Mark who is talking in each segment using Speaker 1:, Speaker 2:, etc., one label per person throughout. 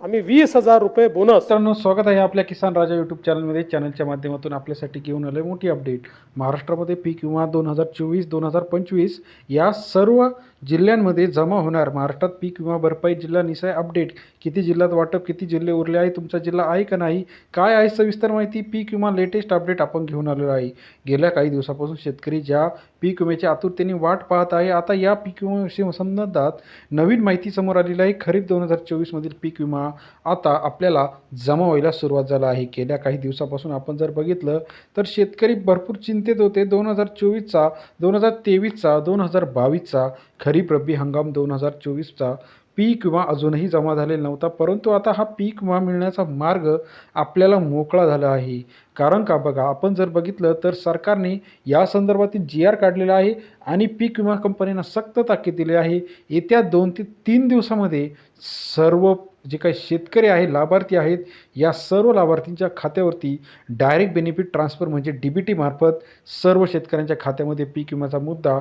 Speaker 1: आम्ही वीस हजार रुपये बोनस
Speaker 2: मित्रांनो स्वागत आहे आपल्या किसान राजा यूट्यूब चॅनलमध्ये चॅनलच्या माध्यमातून आपल्यासाठी घेऊन आले मोठी अपडेट महाराष्ट्रामध्ये पीक विमा दोन हजार चोवीस दोन हजार पंचवीस या सर्व जिल्ह्यांमध्ये जमा होणार. महाराष्ट्रात पीक विमा भरपाई जिल्हा निसाय अपडेट किती जिल्ह्यात वाटप किती जिल्हे उरले आहे तुमचा जिल्हा आहे का नाही काय आहे सविस्तर माहिती पीक विमा लेटेस्ट अपडेट आपण घेऊन आलेलो आहे. गेल्या काही दिवसापासून शेतकरी ज्या पीक विम्याच्या आतुरतेने वाट पाहत आहे. आता या पीक विम्याविषयी संबंधात नवीन माहिती समोर आलेली आहे. खरीप दोन हजार चोवीसमधील पीक विमा आता आपल्याला जमा व्हायला सुरुवात झाला आहे. गेल्या काही दिवसापासून आपण जर बघितलं तर शेतकरी भरपूर चिंतेत होते. दोन हजार चोवीसचा दोन हजार तेवीसचा दोन हजार बावीसचा खरीप रब्बी हंगाम दोन हजार चोवीसचा पीक विमा अजूनही जमा झालेला नव्हता परंतु आता हा पीक विमा मिळण्याचा मार्ग आपल्याला मोकळा झाला आहे. कारण का बघा आपण जर बघितलं तर सरकारने या संदर्भातील जी आर काढलेला आहे आणि पीक विमा कंपन्यांना सक्त ताकीद दिली आहे. येत्या दोन ते तीन दिवसामध्ये सर्व जे काही शेतकरी आहे लाभार्थी आहेत या सर्व लाभार्थींच्या खात्यावरती डायरेक्ट बेनिफिट ट्रान्सफर म्हणजे डी बी टीमार्फत सर्व शेतकऱ्यांच्या खात्यामध्ये पीक विम्याचा मुद्दा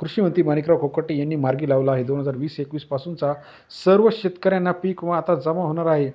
Speaker 2: कृषी मंत्री माणिकराव कोकटे यांनी मार्गी लावला आहे. दोन हजार वीस एकवीसपासूनचा सर्व शेतकऱ्यांना पीक विमा आता जमा होणार आहे.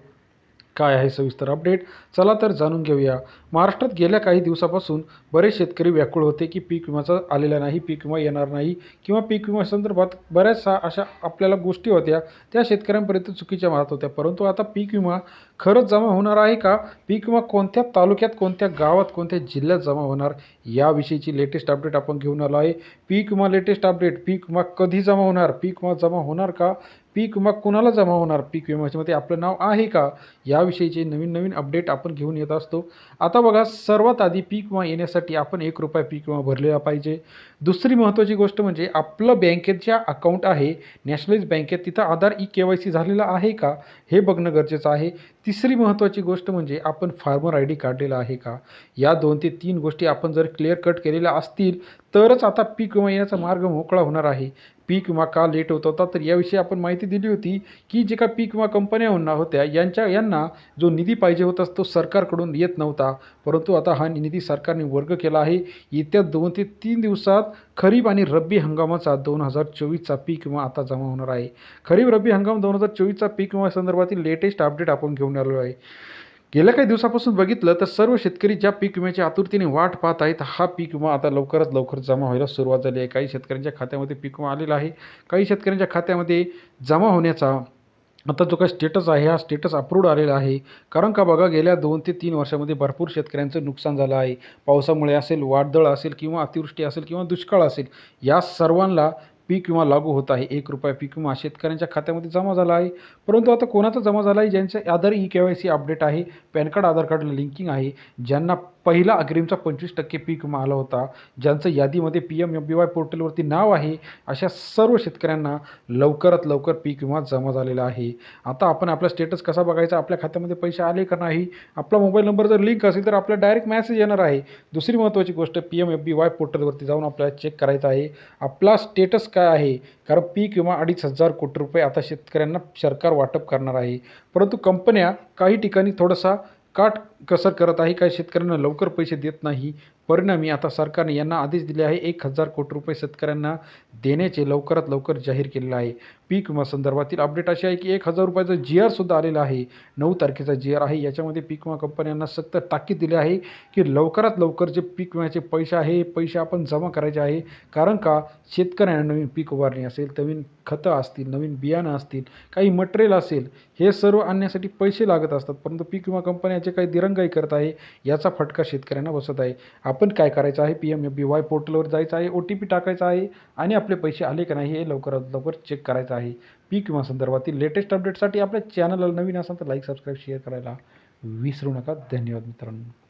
Speaker 2: काय आहे सविस्तर अपडेट? चला तर जाणून घेऊया. महाराष्ट्रात गेल्या काही दिवसापासून बरेच शेतकरी व्याकुळ होते की पीक विमाचा आलेला नाही पीक विमा येणार नाही किंवा पीक विमा संदर्भात बऱ्याचशा अशा आपल्याला गोष्टी होत्या त्या शेतकऱ्यांपर्यंत चुकीच्या मारत होत्या. परंतु आता पीक विमा खरंच जमा होणार आहे का? पीक विमा कोणत्या तालुक्यात कोणत्या गावात कोणत्या जिल्ह्यात जमा होणार? याविषयीची लेटेस्ट अपडेट आपण घेऊन आलो आहे. पीक विमा लेटेस्ट अपडेट पीक विमा कधी जमा होणार? पीक विमा जमा होणार का? पीक विमा कुणाला जमा होणार? पीक विम्याच्यामध्ये आपलं नाव आहे का? याविषयीचे नवीन नवीन अपडेट आपण घेऊन येत असतो. आता बघा सर्वात आधी पीक विमा येण्यासाठी आपण एक रुपया पीक विमा भरलेला पाहिजे. दुसरी महत्त्वाची गोष्ट म्हणजे आपलं बँकेत ज्या अकाउंट आहे नॅशनलाइज बँकेत तिथं Aadhaar e K Y C झालेलं आहे का? हे बघणं गरजेचं आहे. तिसरी महत्त्वाची गोष्ट म्हणजे आपण फार्मर आय डी काढलेला आहे का? या दोन ते तीन गोष्टी आपण जर क्लिअर कट केलेल्या असतील तरच आता पीक विमा येण्याचा मार्ग मोकळा होणार आहे. पीक विमा का लेट होत होता तर याविषयी आपण माहिती दिली होती की जे का पीक विमा कंपन्या होणार होत्या यांच्या यांना जो निधी पाहिजे होता तो सरकारकडून येत नव्हता. परंतु आता हा निधी सरकारने वर्ग केला आहे. येत्या दोन ते तीन दिवसात खरीप आणि रब्बी हंगामाचा दोन हजार चोवीसचा पीक विमा आता जमा होणार आहे. खरीप रब्बी हंगाम दोन हजार चोवीसचा पीक विमा संदर्भातील लेटेस्ट अपडेट आपण घेऊन आलो आहे. गेल्या काही दिवसापासून बघितलं तर सर्व शेतकरी ज्या पीक विम्याच्या आतुरतेने वाट पाहत आहेत हा पीक विमा आता लवकरात लवकर जमा व्हायला सुरुवात झाली आहे. काही शेतकऱ्यांच्या खात्यामध्ये पीक विमा आलेला आहे. काही शेतकऱ्यांच्या खात्यामध्ये जमा होण्याचा आता जो काय स्टेटस आहे हा स्टेटस अप्रूव्ड आलेला आहे. कारण का बघा गेल्या दोन ते तीन वर्षामध्ये भरपूर शेतकऱ्यांचं नुकसान झालं आहे. पावसामुळे असेल वादळ असेल किंवा अतिवृष्टी असेल किंवा दुष्काळ असेल या सर्वांना पीक विमा लागू होत आहे. एक रुपया पीक विमा शेतकऱ्यांच्या खात्यामध्ये जमा झाला आहे. परंतु आता कोणाचा जमा झाला आहे ज्यांच्या Aadhaar e K Y C update आहे. पॅन कार्ड आधार कार्डला लिंकिंग आहे. ज्यांना पहिला अग्रिमचा पंचवीस टक्के पीक विमा आला होता ज्यांचं यादीमध्ये P M M B Y पोर्टलवरती नाव आहे अशा सर्व शेतकऱ्यांना लवकरात लवकर पीक विमा जमा झालेला आहे. आता आपण आपला स्टेटस कसा बघायचा? आपल्या खात्यामध्ये पैसे आले का नाही? आपला मोबाईल नंबर जर लिंक असेल तर आपला डायरेक्ट मॅसेज येणार आहे. दुसरी महत्त्वाची गोष्ट P M F B Y पोर्टलवरती जाऊन आपल्याला चेक करायचं आहे. आपला स्टेटस काय आहे? कारण पीक विमा अडीच हजार कोटी रुपये आता शेतकऱ्यांना सरकार वाटप करणार आहे. परंतु कंपन्या काही ठिकाणी थोडासा काट कसर करत आहे. काही शेतकऱ्यांना लवकर पैसे देत नाही. परिणामी आता सरकारने यांना आदेश दिले आहे. एक हजार कोटी रुपये शेतकऱ्यांना देण्याचे लवकरात लवकर जाहीर केलेलं आहे. पीक विमा संदर्भातील अपडेट अशी आहे की एक हजार रुपयाचा जी आरसुद्धा आलेला आहे. नऊ तारखेचा जी आर आहे. याच्यामध्ये पीक विमा कंपन्यांना सक्त ताकीद दिली आहे की लवकरात लवकर जे पीक विम्याचे पैसे आहे हे पैसे आपण जमा करायचे आहे. कारण का? शेतकऱ्यांना नवीन पीक उभारणी असेल नवीन खतं असतील नवीन बियाणं असतील काही मटेरियल असेल हे सर्व आणण्यासाठी पैसे लागत असतात. परंतु पीक विमा कंपन्या जे काही दिरंगाई करत आहे. याचा फटका शेतकऱ्यांना बसत आहे. आपण काय करायचं आहे? P M F B Y पोर्टलवर जायचं आहे ओ टी पी टाकायचा आहे आणि आपले पैसे आले का नाही हे लवकरात लवकर चेक करायचं आहे. पीक विमा संदर्भातील लेटेस्ट अपडेटसाठी आपल्या चॅनलला नवीन असाल तर लाईक सबस्क्राईब शेअर करायला विसरू नका. धन्यवाद मित्रांनो.